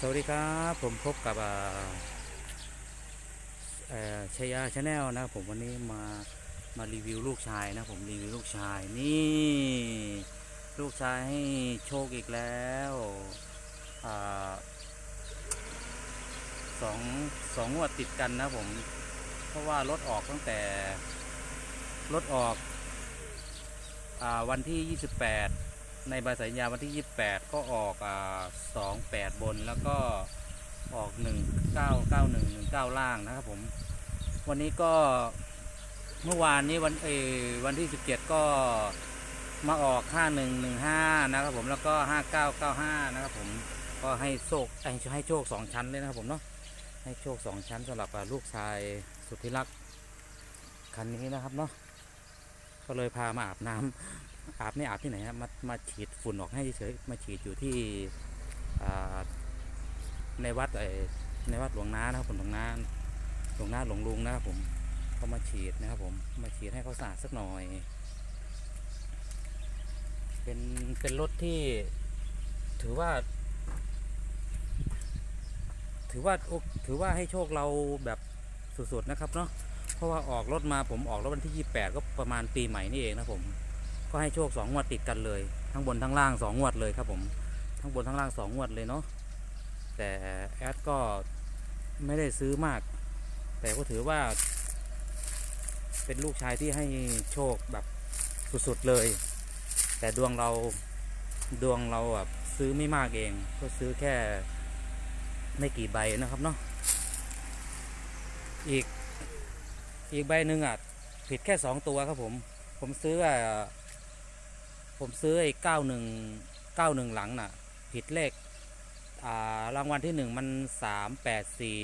สวัสดีครับ ผมพบกับชยาชาแนลนะผมวันนี้มามารีวิวลูกชายนะผมรีวิวลูกชายนี่ ลูกชายให้โชคอีกแล้วอสองสองงวดติดกันนะผมเพราะว่ารถออกตั้งแต่รถออกอวันที่ 28 ในใบสัญญาวันที่ 28 ก็ออกอ่า28 บนแล้วก็ออก 1991 19 ล่างนะครับผม วันนี้ก็เมื่อวานนี้วันเอวันที่ 17 ก็มาออก 5115 นะครับผมแล้วก็ 5995 นะครับผมก็ให้โชคให้โชค 2 ชั้นเลยนะครับผมเนาะให้โชค 2 ชั้นสำหรับลูกชายสุดที่รักคันนี้นะครับเนาะก็เลยพามาอาบน้ำ อาบนี่อาบที่ไหนครับมามาฉีดฝุ่นออกให้เฉยมาฉีดอยู่ที่ในวัดในวัดหลวงน้านะครับผมหลวงน้าหลวงน้าหลวงลุงนะครับผมก็มาฉีดนะครับผมมาฉีดให้เขาสะอาดสักหน่อย เป็นเป็นรถที่ถือว่า ถือว่าถือว่าให้โชคเราแบบสุดๆนะครับเนาะเพราะว่าออกรถมาผมออกรถวันที่ 28 ก็ประมาณปีใหม่นี่เองนะผม ก็ให้โชคสองงวดติดกันเลย ทั้งบนทั้งล่างสองงวดเลยครับผมทั้งบนทั้งล่างสองงวดเลยเนาะแต่แอดก็ไม่ได้ซื้อมาก แต่ก็ถือว่า เป็นลูกชายที่ให้โชคแบบสุดๆเลย แต่ดวงเราดวงเราแบบซื้อไม่มากเอง ก็ซื้อแค่ไม่กี่ใบนะครับเนาะอีกอีกใบหนึ่งอะผิดแค่สองตัวครับผม ผมซื้ออะ ผมซื้อไอ้เก้าหนึ่งเก้าหนึ่งหลังน่ะ ผิดเลขอ่ารางวัลที่หนึ่งมันสามแปดสี่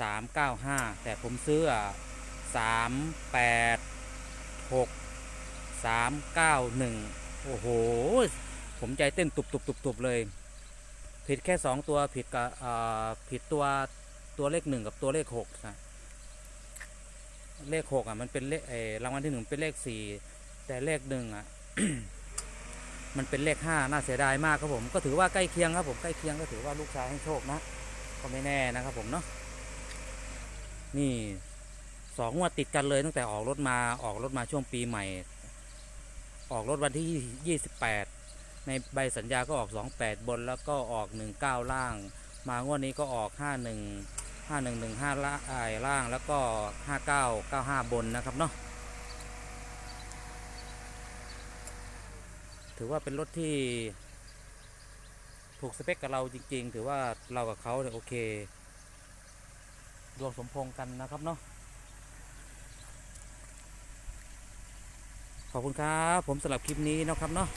สามเก้าห้าแต่ผมซื้อสามแปดหกสามเก้าหนึ่งโอ้โห ผมใจเต้นตุบตุบตุบตุบเลย ผิดแค่สองตัวผิดกับอ่าผิดตัวตัวเลขหนึ่งกับตัวเลขหกนะเลขหกอะมันเป็นเลขเอรางวัลที่หนึ่งเป็นเลขสี่แต่เลขหนึ่งอะ มันเป็นเลขห้าน่าเสียดายมากครับผม ก็ถือว่าใกล้เคียงครับผมใกล้เคียงก็ถือว่าลูกชายให้โชคนะ ก็ไม่แน่นะครับผมเนาะนี่สองงวดติดกันเลยตั้งแต่ออกรถมาออกรถมาช่วงปีใหม่ ออกรถวันที่ยี่สิบแปดในใบสัญญาก็ออกสองแปดบนแล้วก็ออกหนึ่งเก้าล่าง มางวดนี้ก็ออกห้าหนึ่งห้าหนึ่งหนึ่งห้าล่างไอ้ล่างแล้วก็ห้าเก้าเก้าห้าบนนะครับเนาะ ถือว่าเป็นรถที่ถูกสเปคกับเราจริง ๆ ถือว่าเรากับเขาเนี่ยโอเคดวงสมพงกันนะครับเนาะขอบคุณครับ ผมสำหรับคลิปนี้นะครับเนาะ